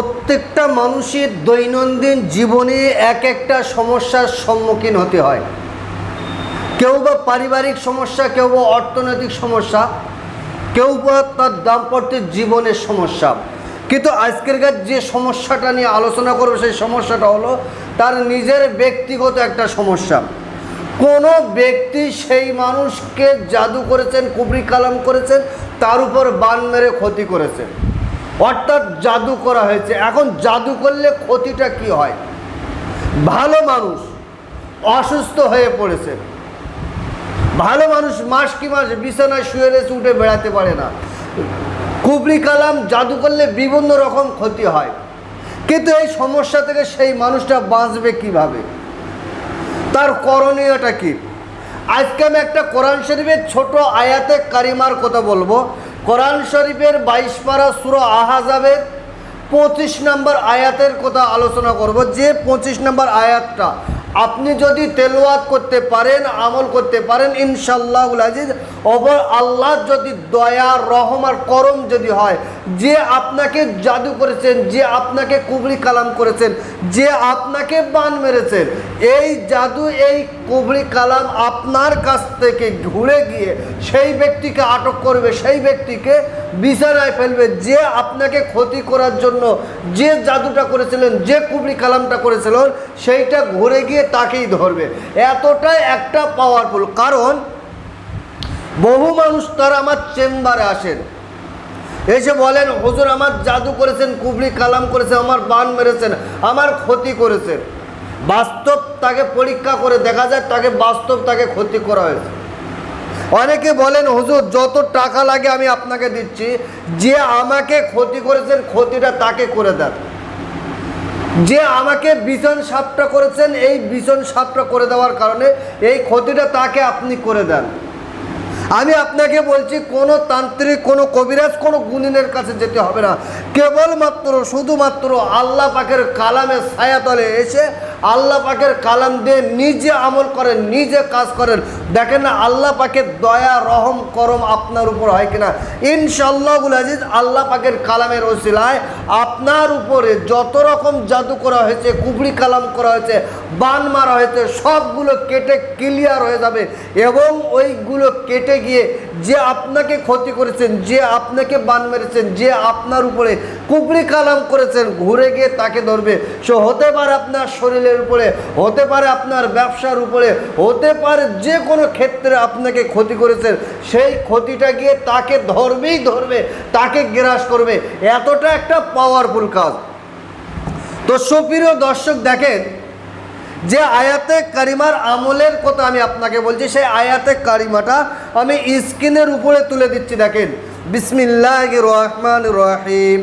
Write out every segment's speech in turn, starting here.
প্রত্যেকটা মানুষের দৈনন্দিন জীবনে এক একটা সমস্যার সম্মুখীন হতে হয়। কেউ বা পারিবারিক সমস্যা, কেউ বা অর্থনৈতিক সমস্যা, কেউ বা তার দাম্পত্য জীবনের সমস্যা। কিন্তু আজকেরকার যে সমস্যাটা নিয়ে আলোচনা করব, সেই সমস্যাটা হলো তার নিজের ব্যক্তিগত একটা সমস্যা। কোনো ব্যক্তি সেই মানুষকে জাদু করেছেন, কুবরি কালাম করেছেন, তার উপর বান মেরে ক্ষতি করেছেন অর্থাৎ জাদু করা হয়েছে। এখন জাদু করলে ক্ষতিটা কি হয়? ভালো মানুষ অসুস্থ হয়ে পড়েছে। ভালো মানুষ মাস কি মাস বিছানায় শুয়ে রয়েছে, উঠে বেড়াতে পারে না। কুবরি কালাম জাদু করলে বিভিন্ন রকম ক্ষতি হয়। কিন্তু এই সমস্যা থেকে সেই মানুষটা বাঁচবে কীভাবে? তার করণীয়টা কি? আজকে আমি একটা কোরআন শরীফের ছোট আয়াতে কারিমার কথা বলব। কোরআন শরীফের বাইশ পারা সুরো আহাজাবের পঁচিশ নম্বর আয়াতের কথা আলোচনা করব। যে পঁচিশ নম্বর আয়াতটা আপনি যদি তেলোয়াত করতে পারেন, আমল করতে পারেন ইনশাল্লাহ আজিজ অবর আল্লাহ যদি দয়া, রহম আর করম যদি হয়, যে আপনাকে জাদু করেছেন, যে আপনাকে কুবরি কালাম করেছেন, যে আপনাকে বান মেরেছেন, এই জাদু, এই কুবরি কালাম আপনার কাছ থেকে ঘুরে গিয়ে সেই ব্যক্তিকে আটক করবে, সেই ব্যক্তিকে বিছানায় ফেলবে, যে আপনাকে ক্ষতি করার জন্য যে জাদুটা করেছিলেন, যে কুবরি কালামটা করেছিলেন, সেইটা ঘুরে গিয়ে তাকেই ধরবে। এতটাই একটা পাওয়ারফুল কারণ বহু মানুষ তারা আমার চেম্বারে আসেন। এসে বলেন, হুজুর, আমার জাদু করেছেন, কুবলি কালাম করেছেন, আমার বান মেরেছেন, আমার ক্ষতি করেছেন। বাস্তব তাকে পরীক্ষা করে দেখা যায়, তাকে বাস্তব তাকে ক্ষতি করা হয়েছে। অনেকে বলেন, হুজুর, যত টাকা লাগে আমি আপনাকে দিচ্ছি, যে আমাকে ক্ষতি করেছেন, ক্ষতিটা তাকে করে দেন। যে আমাকে বিছন সাপটা করেছেন, এই বিছন সাপটা করে দেওয়ার কারণে এই ক্ষতিটা তাকে আপনি করে দেন। আমি আপনাকে বলছি, কোনো তান্ত্রিক, কোনো কবিরাজ, কোনো গুণিনের কাছে যেতে হবে না। কেবলমাত্র, শুধুমাত্র আল্লাহ পাকের কালামের ছায়াতলে এসে আল্লাহ পাকের কালাম দিয়ে নিজে আমল করেন, নিজে কাজ করেন। দেখেন না, আল্লাহ পাকের দয়া, রহম, করম আপনার উপর হয় কিনা? ইনশাল্লাহুল আজিজ, আল্লাহ পাকের কালামের ওসিলায় আপনার উপরে যত রকম জাদু করা হয়েছে কুবড়ি কালাম করা হয়েছে, বান মারা হয়েছে, সবগুলো কেটে ক্লিয়ার হয়ে যাবে। এবং ওইগুলো কেটে গিয়ে যে আপনাকে ক্ষতি করেছেন, যে আপনাকে বান মেরেছেন, যে আপনার উপরে কুবরি কালাম করেছেন, ঘুরে গিয়ে তাকে ধরবে। সে হতে পারে আপনার শরীরের উপরে, হতে পারে আপনার ব্যবসার উপরে, হতে পারে যে কোনো ক্ষেত্রে আপনাকে ক্ষতি করেছেন, সেই ক্ষতিটা গিয়ে তাকে ধরবেই ধরবে, তাকে গ্রাস করবে। এতটা একটা পাওয়ারফুল কাজ। তো সুপ্রিয় দর্শক, দেখেন, যে আয়াতে কারিমার আমলের কথা আমি আপনাকে বলছি, সেই আয়াতে কারিমাটা আমি স্ক্রিনের উপরে তুলে দিচ্ছি, দেখেন। বিসমিল্লাহ রহমান রহিম।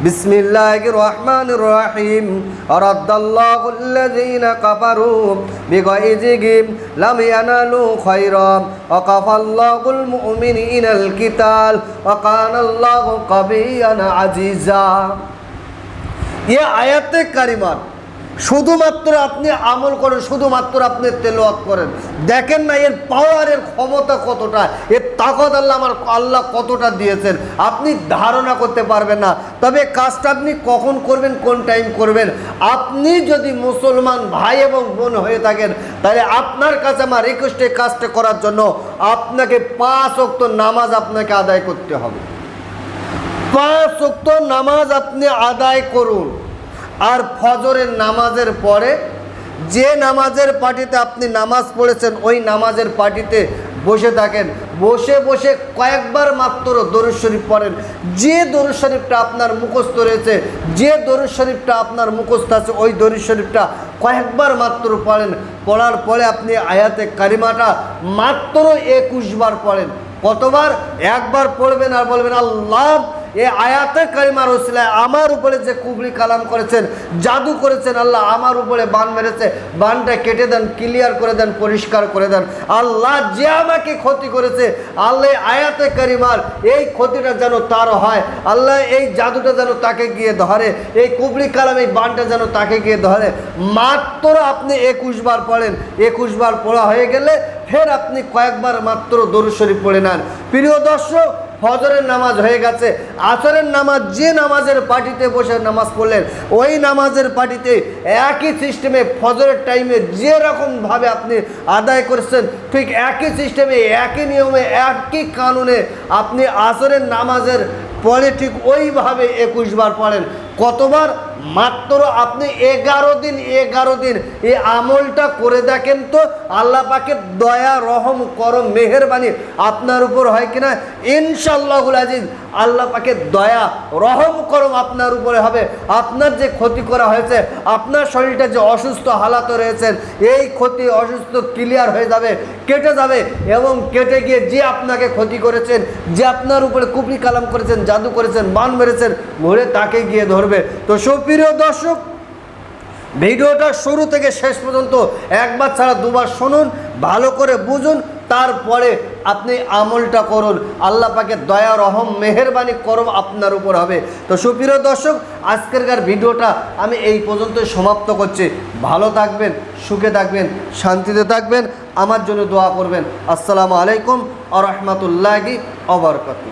بسم الله الرحمن الرحيم رد الله الذين كفروا بغيظهم لم ينالوا خيرا وكفى الله المؤمنين القتال وكان الله قويا عزيزا ये आयत करीमा শুধুমাত্র আপনি আমল করেন, শুধুমাত্র আপনি তেলোয়াত করেন। দেখেন না, এর পাওয়ারের ক্ষমতা কতটা, এর তাকত আল্লাহ আমার, আল্লাহ কতটা দিয়েছেন। আপনি ধারণা করতে পারবেন না। তবে কাজটা আপনি কখন করবেন, কোন টাইম করবেন? আপনি যদি মুসলমান ভাই এবং বোন হয়ে থাকেন, তাহলে আপনার কাছে আমার রিকোয়েস্টে কাজটা করার জন্য আপনাকে পাঁচ অক্ত নামাজ আপনাকে আদায় করতে হবে। পাঁচ অক্ত নামাজ আপনি আদায় করুন। আর ফজরের নামাজের পরে যে নামাজের পার্টিতে আপনি নামাজ পড়েছেন, ওই নামাজের পার্টিতে বসে থাকেন। বসে বসে কয়েকবার মাত্র দরুদ শরীফ পড়েন। যে দরুদ শরীফটা আপনার মুখস্থ রয়েছে, যে দরুদ শরীফটা আপনার মুখস্থ আছে, ওই দরুদ শরীফটা কয়েকবার মাত্র পড়েন। পড়ার পরে আপনি আয়াতে কারিমাটা মাত্র একুশ বার পড়েন। কতবার? একবার পড়বেন আর বলবেন, আল্লাহ এই আয়াতে কারিমার ওসিলায় আমার উপরে যে কুবলি কালাম করেছেন, জাদু করেছেন আল্লাহ, আমার উপরে বান মেরেছে, বানটা কেটে দেন ক্লিয়ার করে দেন, পরিষ্কার করে দেন। আল্লাহ যে আমাকে ক্ষতি করেছে, আল্লাহ আয়াতে কারিমার এই ক্ষতিটা যেন তার হয়, আল্লাহ এই জাদুটা যেন তাকে গিয়ে ধরে, এই কুবলি কালাম, এই বানটা যেন তাকে গিয়ে ধরে। মাত্র আপনি একুশ বার পড়েন, একুশ বার পড়া হয়ে গেলে ফের আপনি কয়েকবার মাত্র দরুদ শরীফ পড়ে নেন। প্রিয় দর্শক ফজরের নামাজ হয়ে গেছে। আসরের নামাজ যে নামাজের পার্টিতে বসে নামাজ পড়লেন, ওই নামাজের পার্টিতে একই সিস্টেমে ফজরের টাইমে যে রকমভাবে আপনি আদায় করছেন, ঠিক একই সিস্টেমে একই নিয়মে, একই কানুনে আপনি আসরের নামাজের পরে ঠিক ওইভাবে একুশবার পড়েন। কতবার? মাত্র আপনি এগারো দিন এগারো দিন এই আমলটা করে দেখেন তো আল্লাহ পাকে দয়া, রহম, করম, মেহেরবানি আপনার উপর হয় কিনা? ইনশাল্লাহুল আজিজ, আল্লাহ পাকে দয়া, রহম, করম আপনার উপরে হবে। আপনার যে ক্ষতি করা হয়েছে, আপনার শরীরটা যে অসুস্থ হালাতে রয়েছেন এই ক্ষতি অসুস্থ ক্লিয়ার হয়ে যাবে, কেটে যাবে এবং কেটে গিয়ে যে আপনাকে ক্ষতি করেছেন, যে আপনার উপরে কুপরি কালাম করেছেন, জাদু করেছেন, বান মেরেছেন ঘুরে তাকে গিয়ে ধরবে। তো সুপ্রিয় দর্শক, ভিডিওটা শুরু থেকে শেষ পর্যন্ত একবার ছাড়া দুবার শুনুন, ভালো করে বুঝুন, তারপরে আপনি আমলটা করুন। আল্লাহ পাকে দয়া, রহম, মেহেরবানি করম আপনার উপর হবে। তো সুপ্রিয় দর্শক, আজকেরকার ভিডিওটা আমি এই পর্যন্ত সমাপ্ত করছি। ভালো থাকবেন, সুখে থাকবেন, শান্তিতে থাকবেন, আমার জন্য দোয়া করবেন। আসসালামু আলাইকুম আ রহমতুল্লাহি অবরকাতু